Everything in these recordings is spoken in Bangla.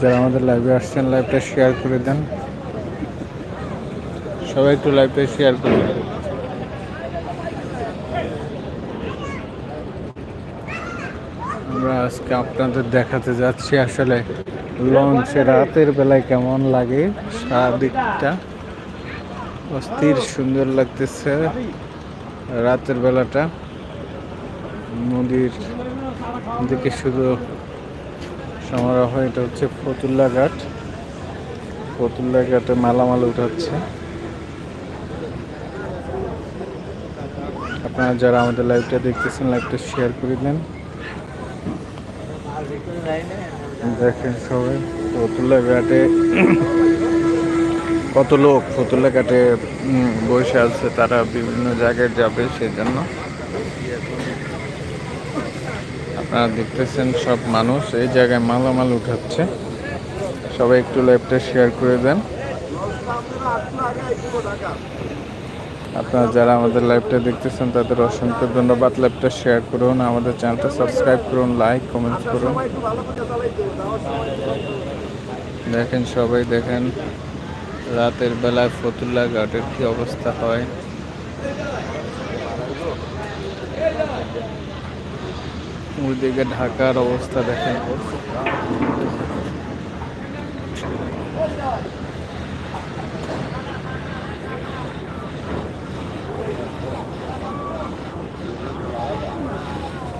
যারা আমাদের লাইভে আসছেন লাইভটা শেয়ার করে দেন। সবাই একটু লাইভটা শেয়ার করে দেন। আমরা আজকে আপনাদের দেখাতে যাচ্ছি আসলে লঞ্চে রাতের বেলায় কেমন লাগে? সারাদিকটা অস্থির সুন্দর লাগতেছে রাতের বেলাটা। নদীর দিকে শুধু সমারোহ, এটা হচ্ছে ফতুল্লা ঘাট। ফতুল্লা ঘাটে মালামাল উঠাচ্ছে। আপনারা যারা আমাদের লাইভটা দেখতেছেন লাইভটা শেয়ার করে দেন। দেখেন সবাই, ফতুল্লা ঘাটে কত লোক ফতুল্লা ঘাটে বসে আছে, তারা বিভিন্ন জায়গায় যাবে সেজন্য। আপনারা দেখতেছেন সব মানুষ, এই জায়গায় মালামাল উঠাচ্ছে। সবাই একটু লাইভটা শেয়ার করে দেন। আপনারা যারা আমাদের লাইভটা দেখতেছেন, তাদের অসংখ্য ধন্যবাদ। লাইভটা শেয়ার করুন, আমাদের চ্যানেলটা সাবস্ক্রাইব করুন লাইক কমেন্ট করুন। দেখেন সবাই, দেখেন রাতের বেলায় ফতুল্লা ঘাটের কি অবস্থা হয়। ওইদিকে ঢাকার অবস্থা দেখেন।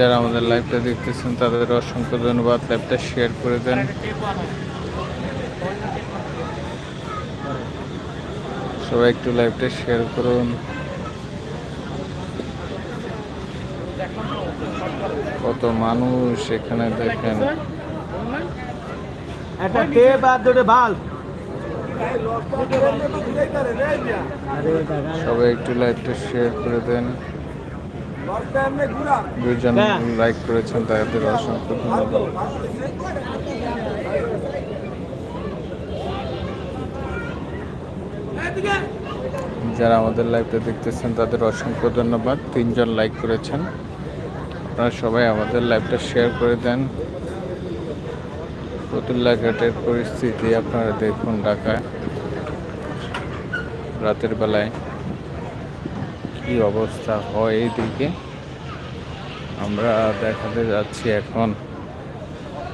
যারা আমাদের লাইভটা দেখতেছেন তাদের অসংখ্য ধন্যবাদ। লাইভটা শেয়ার করে দেন। সবাই একটু লাইভটা শেয়ার করুন। কত মানুষ এখানে দেখেন। একটা টেপ আর দুটো বাল? সবাই একটু লাইভটা শেয়ার করে দেন। দুজন হ্যাঁ। লাইক করেছেন তাদের অসংখ্য ধন্যবাদ। যারা আমাদের লাইভটা দেখতেছেন তাদের অসংখ্য ধন্যবাদ। তিনজন লাইক করেছেন। আপনারা সবাই আমাদের লাইভটা শেয়ার করে দেন। ফতুল্লা ঘাটের পরিস্থিতি আপনারা দেখুন ঢাকায়। রাতের বেলায়। কি অবস্থা হয় এইদিকে? আমরা দেখাতে যাচ্ছি এখন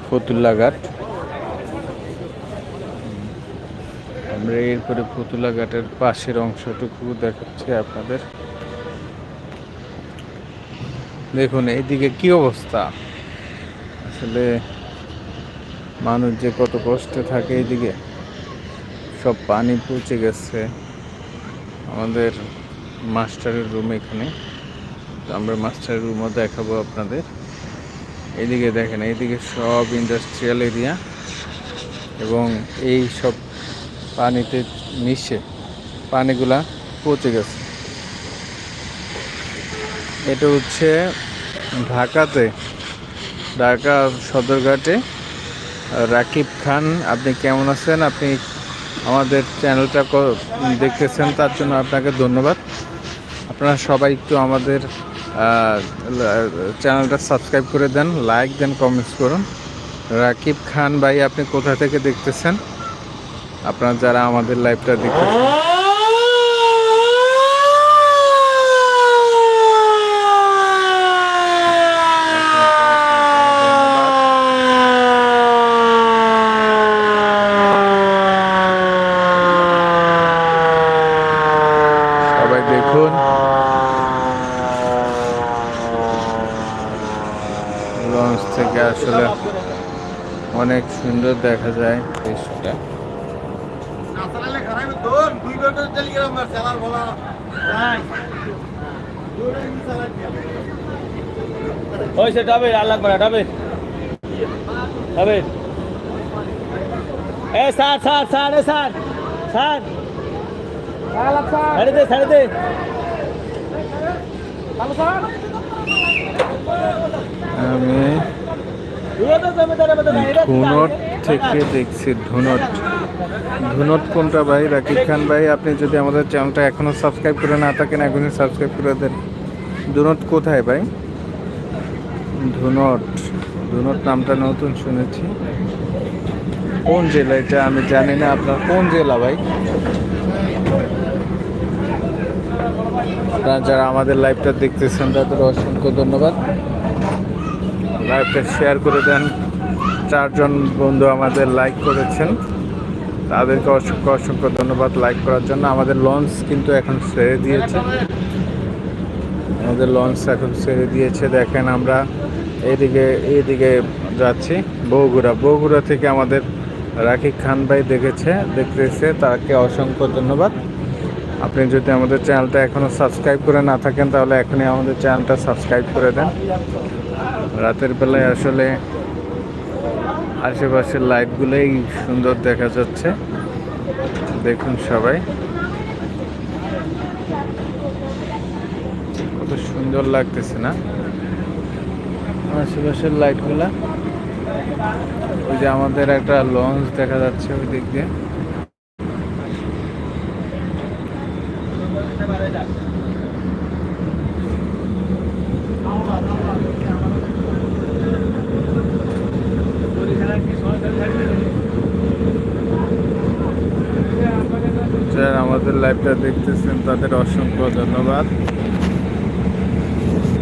ফতুল্লা ঘাট আমরা এরপরে ফতুল্লা ঘাটের পাশের অংশটুকু দেখাচ্ছি আপনাদের। দেখুন, এইদিকে কি অবস্থা? আসলে মানুষ যে কত কষ্টে থাকে এইদিকে। সব পানি পৌঁছে গেছে। আমাদের মাস্টারের রুম এখানে। তো আমরা মাস্টারের রুমও দেখাবো আপনাদের। এদিকে দেখেন এইদিকে সব ইন্ডাস্ট্রিয়াল এরিয়া এবং এই সব পানিতে মিশে পানিগুলা পচে গেছে। এটা হচ্ছে ঢাকাতে, ঢাকা সদরঘাটে রাকিব খান। আপনি কেমন আছেন? আপনি আমাদের চ্যানেলটা দেখতেছেন তার জন্য আপনাকে ধন্যবাদ। আপনারা সবাই একটু আমাদের চ্যানেলটা সাবস্ক্রাইব করে দেন, লাইক দেন, কমেন্টস করুন। রাকিব খান ভাই, আপনি কোথা থেকে দেখতেছেন? আপনারা যারা আমাদের লাইভটা দেখতেছেন সবাই দেখুন লঞ্চ থেকে আসলে অনেক সুন্দর দেখা যায়। দৃশ্যটা। ওই সে ডাবে আর লাগবে না ডাবে। ডাবে। এ স্যার স্যার স্যার এ স্যার স্যার। ছাড়ে দে ছাড়ে দে। আমি ধুনট থেকে দেখছি, ধুনট। ধুনট কোনটা ভাই? রাকিব খান ভাই, আপনি যদি আমাদের চ্যানেলটা এখনও সাবস্ক্রাইব করে না থাকেন, এখনই সাবস্ক্রাইব করে দেন। ধুনট কোথায় ভাই? ধুনট। ধুনট নামটা নতুন শুনেছি। কোন জেলা এটা? আমি জানি না আপনার কোন জেলা ভাই? আপনারা যারা আমাদের লাইভটা দেখতেছেন, তাদের অসংখ্য ধন্যবাদ। লাইভটা শেয়ার করে দেন। চারজন বন্ধু আমাদের লাইক করেছেন। তাদেরকে অসংখ্য অসংখ্য ধন্যবাদ লাইক করার জন্য। আমাদের লঞ্চ কিন্তু এখন ছেড়ে দিয়েছে। আমাদের লঞ্চ এখন ছেড়ে দিয়েছে। দেখেন আমরা এইদিকে এইদিকে যাচ্ছি। বগুড়া বগুড়া থেকে আমাদের রাকিব খান ভাই দেখেছে, দেখতেছে। তাকে অসংখ্য ধন্যবাদ। আপনি যদি আমাদের চ্যানেলটা এখনও সাবস্ক্রাইব করে না থাকেন, তাহলে এখনই আমাদের চ্যানেলটা সাবস্ক্রাইব করে দেন। রাতের বেলায় আসলে আশেপাশের লাইটগুলোই সুন্দর দেখা যাচ্ছে। দেখুন সবাই। কত সুন্দর লাগতেছে না? আশেপাশের লাইটগুলা। ওই যে আমাদের একটা লঞ্চ দেখা যাচ্ছে ওই দিক দিয়ে যারা আমাদের লাইভটা দেখতেছেন, তাদের অসংখ্য ধন্যবাদ।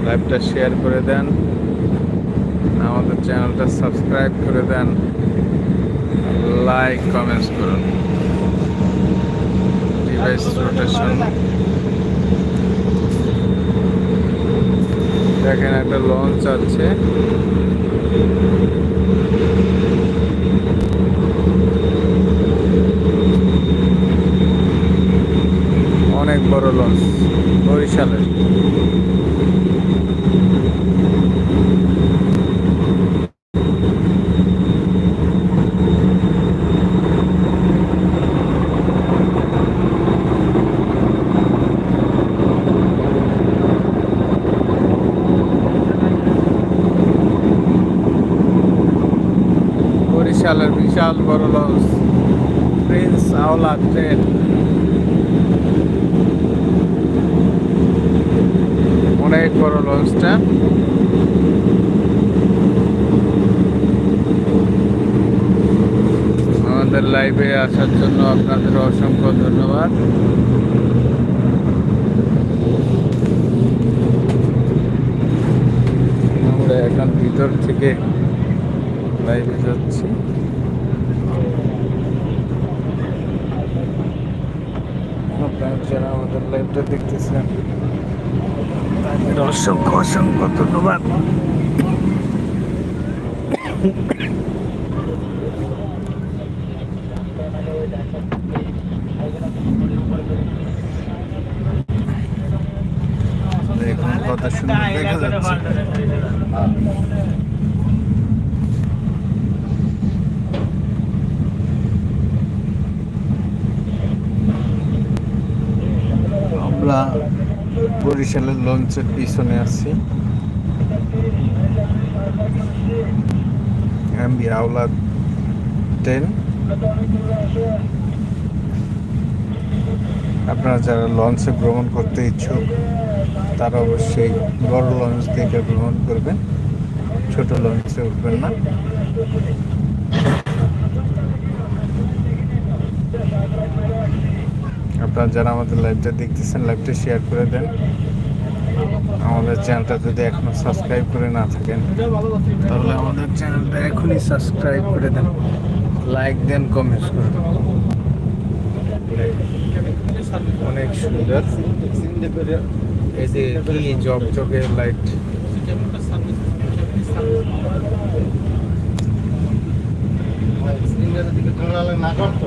লাইভটা শেয়ার করে দেন, আমাদের চ্যানেলটা সাবস্ক্রাইব করে দেন লাইক কমেন্টস করুন। ডিভাইস রোটেশন দেখেন একটা লঞ্চ আছে। অনেক বড় লঞ্চ বরিশালের। বরিশালের বিশাল বড় লঞ্চ প্রিন্স আওলা ট্রেন অনেক বড় লঞ্চটা আমাদের লাইভে আসার জন্য আপনাদের অসংখ্য ধন্যবাদ। আমরা এখন ভিতর থেকে লাইভে যাচ্ছি। আপনারা যারা আমাদের লাইভটা দেখতেছেন অসংখ্য অসংখ্য ধন্যবাদ। দেখা যাচ্ছে। বরিশালের লঞ্চের পিছনে আছি। এমবি আওলাদ টেন আপনারা যারা লঞ্চে ভ্রমণ করতে ইচ্ছুক, তারা অবশ্যই বড় লঞ্চ থেকে ভ্রমণ করবেন। ছোট লঞ্চে উঠবেন না। আপনারা যারা আমাদের লাইভটা দেখতেছেন, লাইভটা শেয়ার করে দেন। আমাদের চ্যানেলটা যদি এখনও সাবস্ক্রাইব করে না থাকেন, তাহলে আমাদের চ্যানেলটা এখনই সাবস্ক্রাইব করে দেন, লাইক দেন, কমেন্টস করুন অনেক সুন্দর। এই কি জকজকে লাইট না করতো